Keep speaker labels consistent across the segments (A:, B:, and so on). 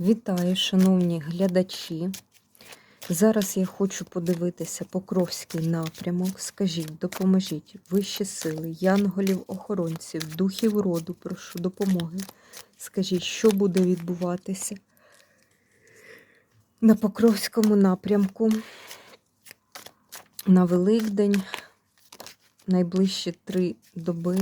A: Вітаю, шановні глядачі. Зараз я хочу подивитися Покровський напрямок. Скажіть, допоможіть вищі сили, янголів, охоронців, духів роду, прошу допомоги. Скажіть, що буде відбуватися на Покровському напрямку на Великдень, найближчі три доби.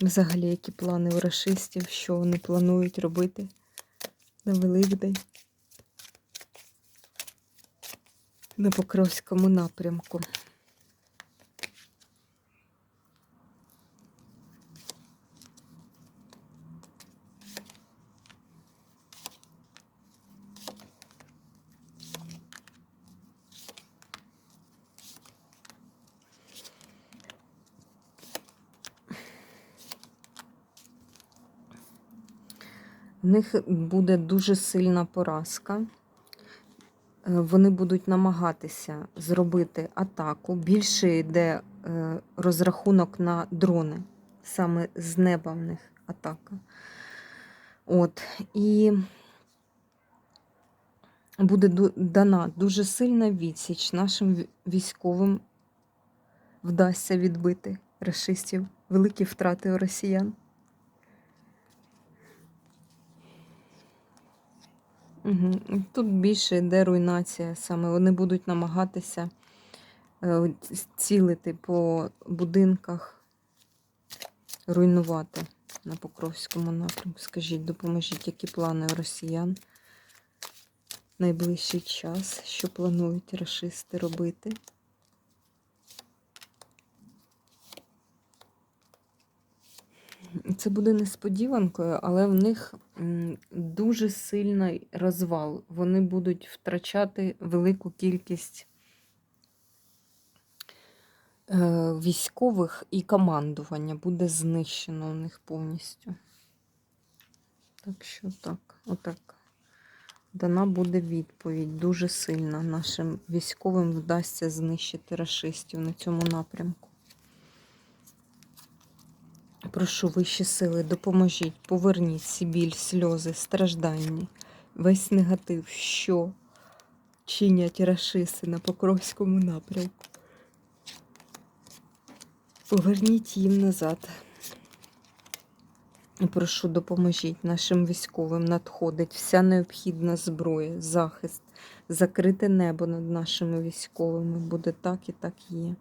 A: Взагалі, які плани у расистів, що вони планують робити на Великдень на Покровському напрямку. В них буде дуже сильна поразка. Е, Вони будуть намагатися зробити атаку. Більше йде е, розрахунок на дрони, саме з неба в них атака. От. І буде дана дуже сильна відсіч нашим військовим вдасться відбити рашистів. Великі втрати у росіян. Тут більше йде руйнація саме. Вони будуть намагатися е, цілити по будинках, руйнувати на Покровському напрямку. Скажіть, допоможіть, які плани росіян найближчий час, що планують рашисти робити? Це буде несподіванкою, але в них дуже сильний розвал. Вони будуть втрачати велику кількість е, військових і командування буде знищено у них повністю. Так що так, отак. Дана буде відповідь дуже сильна. Нашим військовим вдасться знищити рашистів на цьому напрямку. Прошу вищі сили, допоможіть, поверніть всі біль, сльози, страждання, весь негатив, що чинять рашисти на Покровському напрямку. Поверніть їм назад. Прошу, допоможіть нашим військовим надходить вся необхідна зброя, захист, закрите небо над нашими військовими. Буде так і так є.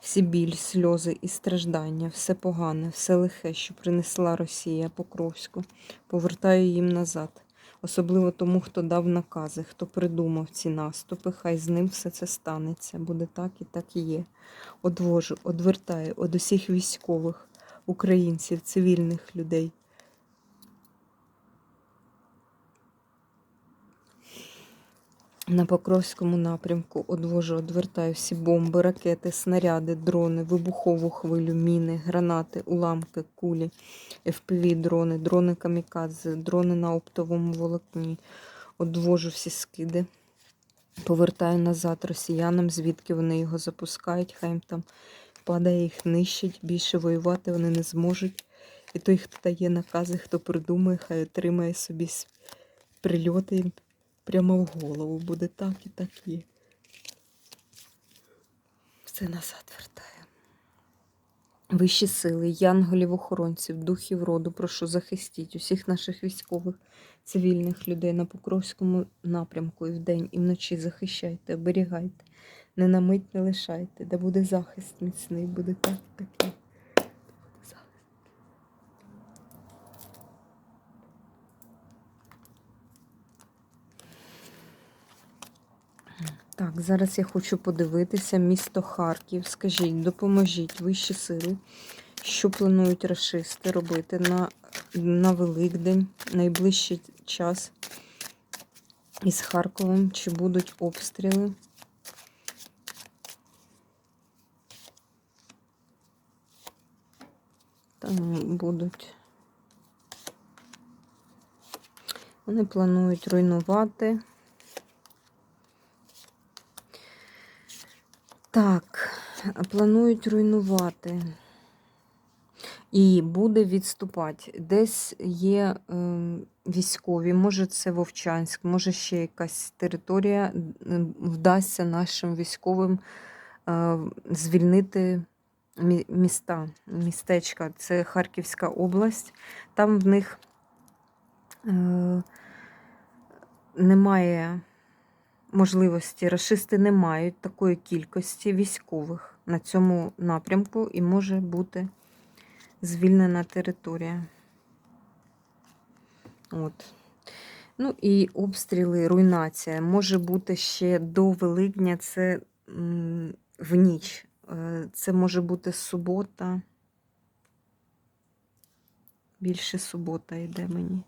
A: Всі біль, сльози і страждання, все погане, все лихе, що принесла Росія Покровську, повертаю їм назад. Особливо тому, хто дав накази, хто придумав ці наступи, хай з ним все це станеться. Буде так і так і є. Одвожу, одвертаю од усіх військових, українців, цивільних людей. На Покровському напрямку одвожу, одвертаю всі бомби, ракети, снаряди, дрони, вибухову хвилю, міни, гранати, уламки, кулі, FPV-дрони, дрони камікадзе, дрони на оптовому волокні. Одвожу всі скиди. Повертаю назад росіянам, звідки вони його запускають, хай їм там падає, їх нищить, більше воювати вони не зможуть. І той, хто дає накази, хто придумає, хай отримає собі прильоти прямо в голову. Буде так і так є. Все назад вертає. Вищі сили, янголів, охоронців, духів роду, прошу захистіть усіх наших військових, цивільних людей на Покровському напрямку і вдень, і вночі захищайте, оберігайте, не на мить не лишайте, де буде захист міцний, буде так і так є. Так, зараз я хочу подивитися місто Харків. Скажіть, допоможіть вищі сили, що планують расисти робити на, на Великдень, найближчий час із Харковом, чи будуть обстріли? Там будуть. Вони планують руйнувати. Так, планують руйнувати. і буде відступати. Десь є е, військові, може це Вовчанськ, може ще якась територія, вдасться нашим військовим е, звільнити міста, містечка. Це Харківська область. Там в них е, немає можливості, рашисти не мають такої кількості військових на цьому напрямку і може бути звільнена територія. От. Ну і обстріли, руйнація. Може бути ще до Великдня, це в ніч. Е, Це може бути субота. Більше субота йде мені.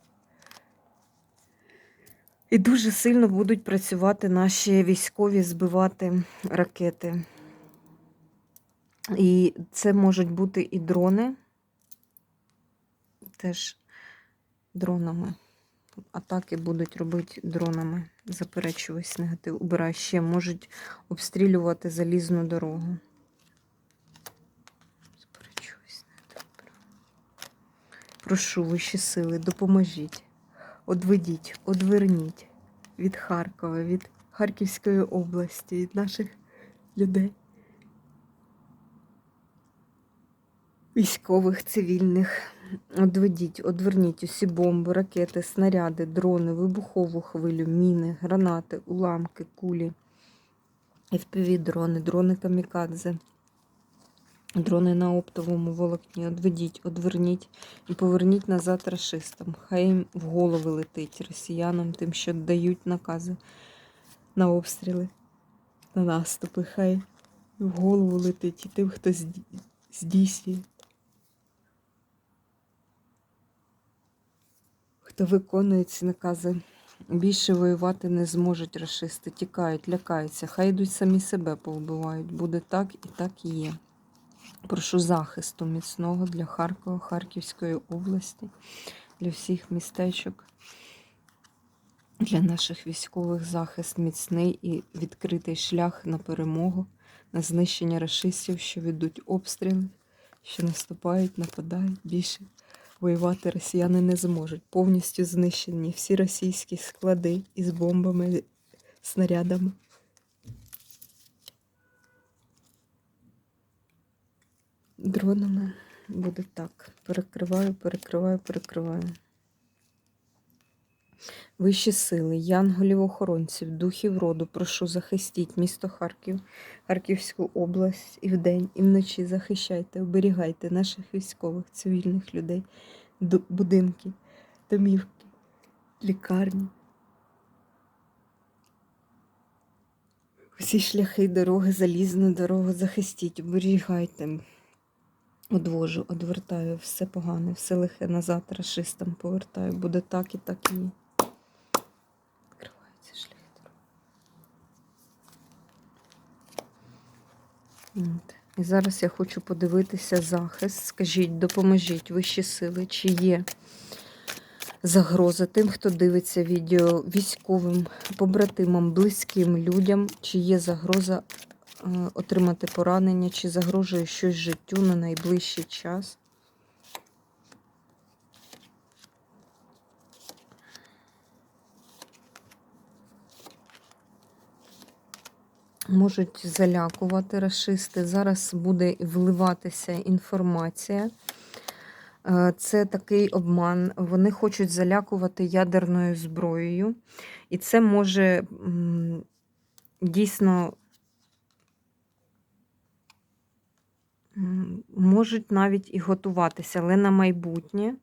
A: І дуже сильно будуть працювати наші військові, збивати ракети. І це можуть бути і дрони, теж дронами. Атаки будуть робити дронами. Заперечуюсь негатив. Убираю ще, можуть обстрілювати залізну дорогу. Заперечуюсь негатив. Прошу вищі сили, допоможіть, одведіть, одверніть від Харкова, від Харківської області, від наших людей. Військових, цивільних. Одведіть, одверніть усі бомби, ракети, снаряди, дрони, вибухову хвилю, міни, гранати, уламки, кулі, fpv дрони, дрони камікадзе, дрони на оптовому волокні. Одведіть, одверніть і поверніть назад рашистам. Хай їм в голови летить росіянам, тим, що дають накази на обстріли, на наступи. Хай в голову летить і тим, хто здійснює. Хто виконує ці накази, більше воювати не зможуть рашисти, тікають, лякаються. Хай йдуть самі себе повбивають. Буде так і так і є. Прошу захисту міцного для Харкова, Харківської області, для всіх містечок, для наших військових захист міцний і відкритий шлях на перемогу, на знищення рашистів, що ведуть обстріли, що наступають, нападають більше воювати росіяни не зможуть. Повністю знищені всі російські склади із бомбами, снарядами. Дронами буде так. Перекриваю, перекриваю, перекриваю. Вищі сили, янголів-охоронців, духів роду, прошу захистіть місто Харків, Харківську область і вдень, і вночі захищайте, оберігайте наших військових, цивільних людей, будинки, домівки, лікарні. Всі шляхи, дороги, залізну дорогу захистіть, оберігайте. Одвожу, одвертаю все погане, все лихе назад рашистам повертаю. Буде так і так і ні. Дороги. От. І зараз я хочу подивитися захист. Скажіть, допоможіть вищі сили, чи є загроза тим, хто дивиться відео військовим, побратимам, близьким людям, чи є загроза отримати поранення, чи загрожує щось життю на найближчий час. Можуть залякувати расисти. Зараз буде вливатися інформація. Е, Це такий обман. Вони хочуть залякувати ядерною зброєю. І це може дійсно можуть навіть і готуватися, але на майбутнє,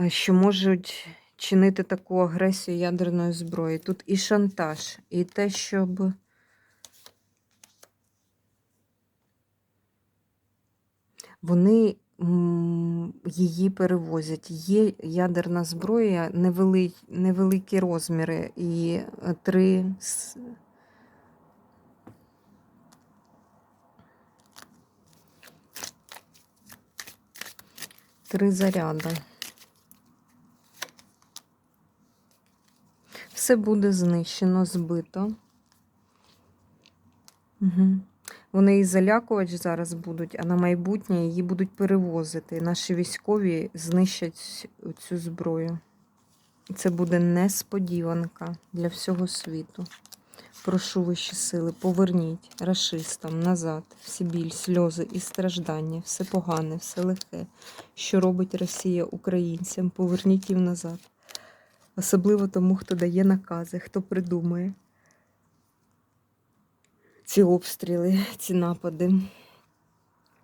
A: е, що можуть чинити таку агресію ядерної зброї. Тут і шантаж, і те, щоб. Вони її перевозять. Є ядерна зброя, невели, невеликі розміри, і три. Три заряди. Все буде знищено, збито. Угу. Вони її залякувати зараз будуть, а на майбутнє її будуть перевозити. Наші військові знищать цю зброю. Це буде несподіванка для всього світу. Прошу вищі сили, поверніть рашистам назад всі біль, сльози і страждання, все погане, все лихе, що робить Росія українцям. Поверніть їм назад. Особливо тому, хто дає накази, хто придумує ці обстріли, ці напади.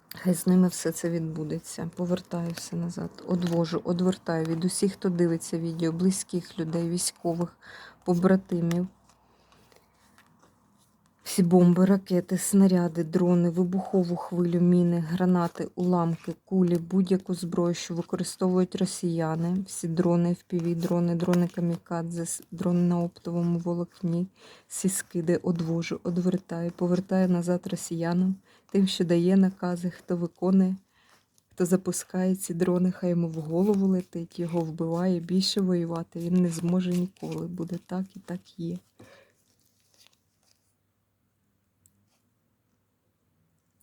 A: Хай з ними все це відбудеться. Повертаю все назад. Одвожу, одвертаю від усіх, хто дивиться відео, близьких людей, військових, побратимів. Всі бомби, ракети, снаряди, дрони, вибухову хвилю, міни, гранати, уламки, кулі, будь-яку зброю, що використовують росіяни, всі дрони, FPV, дрони, камікадзе, дрони на оптовому волокні, всі скиди одвожу, одвертаю, повертаю назад росіянам, тим, що дає накази, хто виконує, хто запускає ці дрони, хай йому в голову летить, його вбиває, більше воювати він не зможе ніколи. Буде так і так є.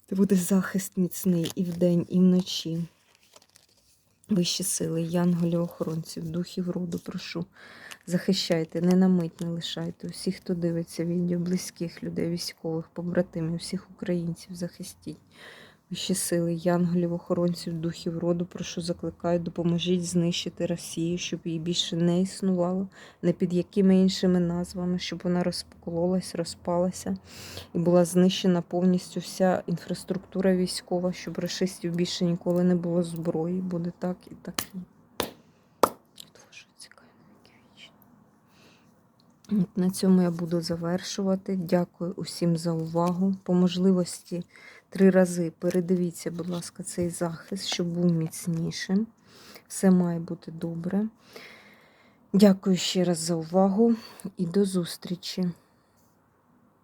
A: Це буде захист міцний і вдень, і вночі. Вищі сили, янголів, охоронців, духів роду, прошу. Захищайте, не на мить не лишайте. Усіх, хто дивиться відео, близьких людей, військових, побратимів, всіх українців захистіть. Вищі сили, янголів, охоронців, духів роду, прошу, закликаю, допоможіть знищити Росію, щоб її більше не існувало, не під якими іншими назвами, щоб вона розкололась, розпалася і була знищена повністю вся інфраструктура військова, щоб рашистів більше ніколи не було зброї. Буде так і так. і. Дуже цікаво, які вічні. От На цьому я буду завершувати. Дякую усім за увагу. По можливості три рази передивіться, будь ласка, цей захист, щоб був міцнішим. Все має бути добре. Дякую ще раз за увагу і до зустрічі!